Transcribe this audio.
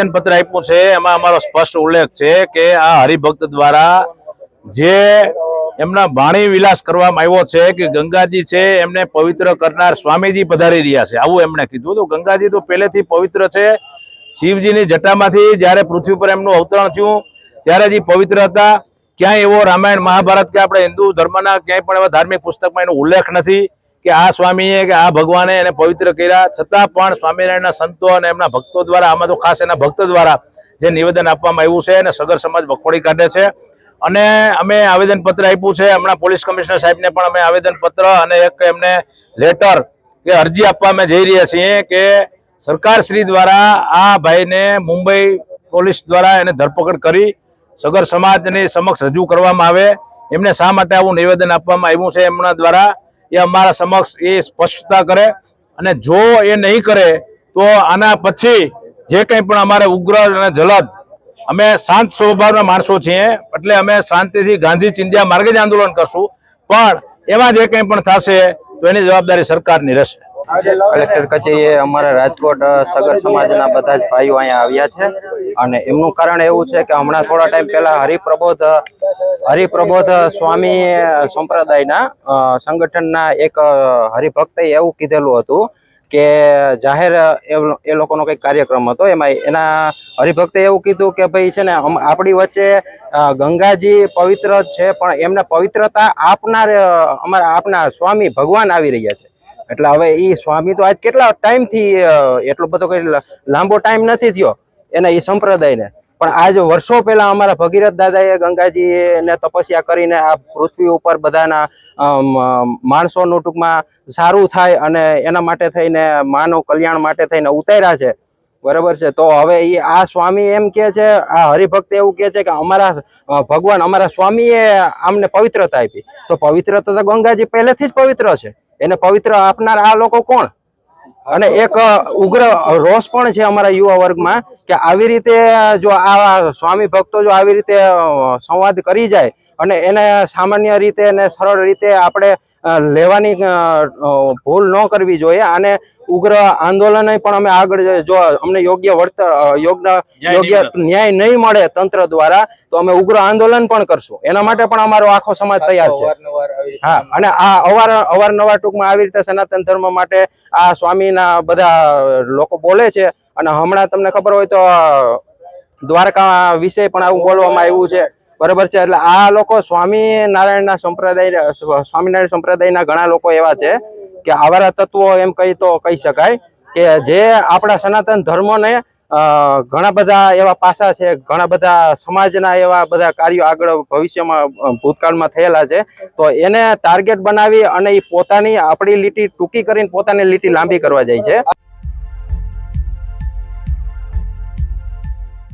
આવેદન પત્ર આપ્યું છે, એમાં અમારો સ્પષ્ટ ઉલ્લેખ છે કે આ હરિભક્ત દ્વારા જે એમના વાણી વિલાસ કરવામાં આવ્યો છે કે ગંગાજી છે, એમને પવિત્ર કરનાર સ્વામીજી પધારી રહ્યા છે. આવું એમણે કીધું તો ગંગાજી તો પહેલેથી પવિત્ર છે. શિવજીની જટામાંથી જ્યારે પૃથ્વી પર એમનું અવતરણ થયું, ત્યારે જે પવિત્ર હતા. ક્યાંય એવો રામાયણ મહાભારત કે આપણે હિન્દુ ધર્મના ક્યાંય પણ એવા ધાર્મિક પુસ્તકમાં એનો ઉલ્લેખ નથી. કે આ સ્વામીએ કે આ ભગવાને એને પવિત્ર કર્યા. છતાં પણ સ્વામિનારાયણના સંતો અને એમના ભક્તો દ્વારા, આમાં તો ખાસ એના ભક્ત દ્વારા જે નિવેદન આપવામાં આવ્યું છે અને સગર સમાજ વખોડી કાઢે છે. અને અમે આવેદનપત્ર આપ્યું છે. હમણાં પોલીસ કમિશનર સાહેબને પણ અમે આવેદનપત્ર અને એક એમને લેટર કે અરજી આપવા અમે જઈ રહ્યા છીએ કે સરકાર શ્રી દ્વારા આ ભાઈને મુંબઈ પોલીસ દ્વારા એને ધરપકડ કરી સગર સમાજની સમક્ષ રજૂ કરવામાં આવે. એમને શા માટે આવું નિવેદન આપવામાં આવ્યું છે એમના દ્વારા એ અમારા સમક્ષ એ સ્પષ્ટતા કરે અને જો એ નહીં કરે, તો આના પછી જે કંઈ પણ અમારે ઉગ્ર અને જલદ, અમે શાંત સ્વભાવના માણસો છીએ, એટલે અમે શાંતિથી ગાંધી ચિંધ્યા માર્ગે જ આંદોલન કરશું. પણ એમાં જે કંઈ પણ થશે, તો એની જવાબદારી સરકારની રહેશે. કલેક્ટર કચેરીએ અમારા રાજકોટ સગર સમાજના બધા જ ભાઈઓ અહીંયા આવ્યા છે. અને એમનું કારણ એવું છે કે હમણાં થોડા ટાઈમ પહેલા હરિપ્રબોધ હરિપ્રબોધ સ્વામી સંપ્રદાયના સંગઠનના એક હરિભક્તે એવું કીધેલું હતું કે જાહેર એ લોકોનો કંઈક કાર્યક્રમ હતો. એમાં એના હરિભક્તે એવું કીધું કે ભાઈ છે ને આપણી વચ્ચે ગંગાજી પવિત્ર છે, પણ એમને પવિત્રતા આપનાર અમારા, આપના સ્વામી ભગવાન આવી રહ્યા છે. એટલે હવે એ સ્વામી તો આજ કેટલા ટાઈમથી એટલો બધો કંઈ લાંબો ટાઈમ નથી થયો. એના એ સંપ્રદાયને. પણ આજ વર્ષો પહેલા અમારા ભગીરથ દાદાએ ગંગાજી ને તપસ્યા કરીને આ પૃથ્વી ઉપર બધાના માણસોનું ટૂંકમાં સારું થાય અને એના માટે થઈને માનવ કલ્યાણ માટે થઈને ઉતાર્યા છે. બરાબર છે? તો હવે એ આ સ્વામી એમ કે છે, આ હરિભક્ત એવું કે છે કે અમારા ભગવાન અમારા સ્વામીએ આમને પવિત્રતા આપી. તો પવિત્રતા તો ગંગાજી પહેલેથી જ પવિત્ર છે. એને પવિત્ર આપનાર આ લોકો કોણ? અને એક ઉગ્ર રોષ પણ છે અમારા યુવા વર્ગમાં કે આવી રીતે જો આ સ્વામી ભક્તો જો આવી રીતે સંવાદ કરી જાય અને એને સામાન્ય રીતે અને સરળ રીતે આપણે લેવાની ભૂલ ન કરવી જોઈએ અને ઉગ્ર આંદોલન પણ અમે આગળ જો અમને યોગ્ય વળતર યોગ્ય ન્યાય યોગ્ય ન્યાય નહીં મળે તંત્ર દ્વારા તો અમે ઉગ્ર આંદોલન પણ કરશું. એના માટે પણ અમારો આખો સમાજ તૈયાર છે. હા અને આ અવાર અવારનવાર ટૂંકમાં આવી રીતે સનાતન ધર્મ માટે આ સ્વામીના બધા લોકો બોલે છે. અને હમણાં તમને ખબર હોય તો દ્વારકા વિશે પણ આવું બોલવામાં આવ્યું છે. બરાબર છે, એટલે આ લોકો સ્વામિનારાયણના સંપ્રદાય સ્વામિનારાયણ સંપ્રદાયના ઘણા લોકો એવા છે કે આવારા તત્વો એમ કહી તો કહી શકાય કે જે આપણા સનાતન ધર્મને ઘણા બધા એવા પાસા છે, ઘણા બધા સમાજના એવા બધા કાર્યો આગળ ભવિષ્યમાં ભૂતકાળમાં થયેલા છે, તો એને ટાર્ગેટ બનાવી અને એ પોતાની આપણી લીટી ટૂંકી કરીને પોતાની લીટી લાંબી કરવા જાય છે.